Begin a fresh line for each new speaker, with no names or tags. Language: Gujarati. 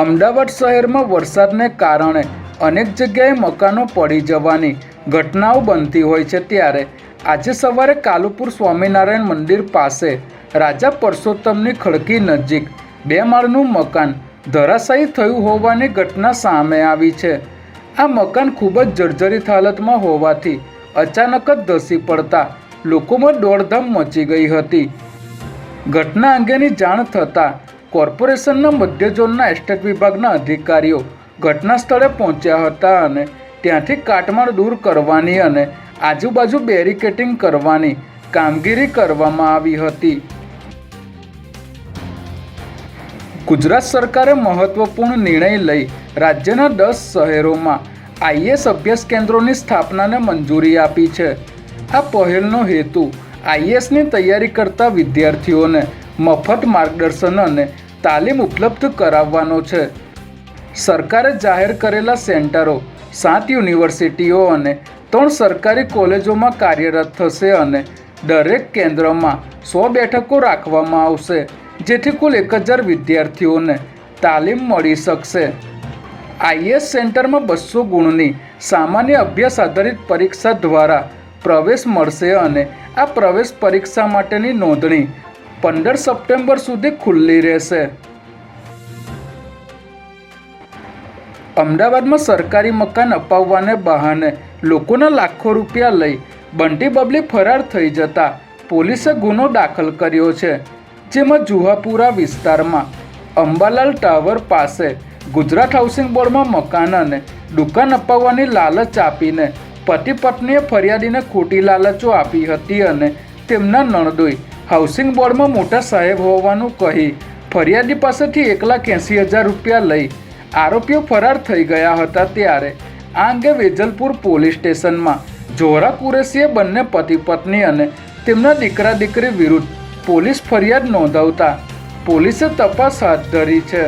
અમદાવાદ શહેરમાં વરસાદને કારણે અનેક જગ્યાએ મકાનો પડી જવાની ઘટનાઓ બનતી હોય છે ત્યારે આજે સવારે કાલુપુર સ્વામિનારાયણ મંદિર પાસે રાજા પરસોત્તમની ખડકી નજીક બે માળનું મકાન ધરાશાયી થયું હોવાની ઘટના સામે આવી છે. આ મકાન ખૂબ જ જર્જરિત હાલતમાં હોવાથી અચાનક જ ધસી પડતા લોકોમાં દોડધામ મચી ગઈ હતી. ઘટના અંગેની જાણ થતાં કોર્પોરેશનના મધ્ય ઝોનના એસ્ટેટ વિભાગના અધિકારીઓ ઘટના સ્થળે પહોંચ્યા હતા અને ત્યાંથી કાટમાળ દૂર કરવાની અને આજુબાજુ બેરિકેટિંગ કરવાની કામગીરી કરવામાં આવી હતી. ગુજરાત સરકારે મહત્વપૂર્ણ નિર્ણય લઈ રાજ્યના દસ શહેરોમાં આઈએસ અભ્યાસ કેન્દ્રોની સ્થાપનાને મંજૂરી આપી છે. આ પહેલનો હેતુ આઈએસની તૈયારી કરતા વિદ્યાર્થીઓને મફત માર્ગદર્શન અને તાલીમ ઉપલબ્ધ કરાવવાનો છે. સરકારે જાહેર કરેલા સેન્ટરો, સાત યુનિવર્સિટીઓ અને ત્રણ સરકારી કોલેજોમાં કાર્યરત થશે અને દરેક કેન્દ્રમાં સો બેઠકો રાખવામાં આવશે, જેથી કુલ એક હજાર વિદ્યાર્થીઓને તાલીમ મળી શકશે. આઈએસ સેન્ટરમાં બસો ગુણની સામાન્ય અભ્યાસ આધારિત પરીક્ષા દ્વારા પ્રવેશ મળશે અને આ પ્રવેશ પરીક્ષા માટેની નોંધણી પંદર સપ્ટેમ્બર સુધી ખુલ્લી રહેશે. અમદાવાદમાં સરકારી મકાન અપાવવાને બહાને લોકોના લાખો રૂપિયા લઈ બંટી બબલી ફરાર થઈ જતા પોલીસે ગુનો દાખલ કર્યો છે, જેમાં જુહાપુરા વિસ્તારમાં અંબાલાલ ટાવર પાસે ગુજરાત હાઉસિંગ બોર્ડમાં મકાન અને દુકાન અપાવવાની લાલચ આપીને પતિ પત્નીએ ફરિયાદીને ખોટી લાલચો આપી હતી અને તેમના નણદોઈ હાઉસિંગ બોર્ડમાં મોટા સાહેબ હોવાનું કહી ફરિયાદી પાસેથી એક લાખ એંસી હજાર રૂપિયા લઈ આરોપીઓ ફરાર થઈ ગયા હતા ત્યારે. આ અંગે વેજલપુર પોલીસ સ્ટેશનમાં જોહરા કુરેશીએ બંને પતિ પત્ની અને તેમના દીકરા દીકરી વિરુદ્ધ પોલીસ ફરિયાદ નોંધાવતા પોલીસે તપાસ હાથ ધરી છે.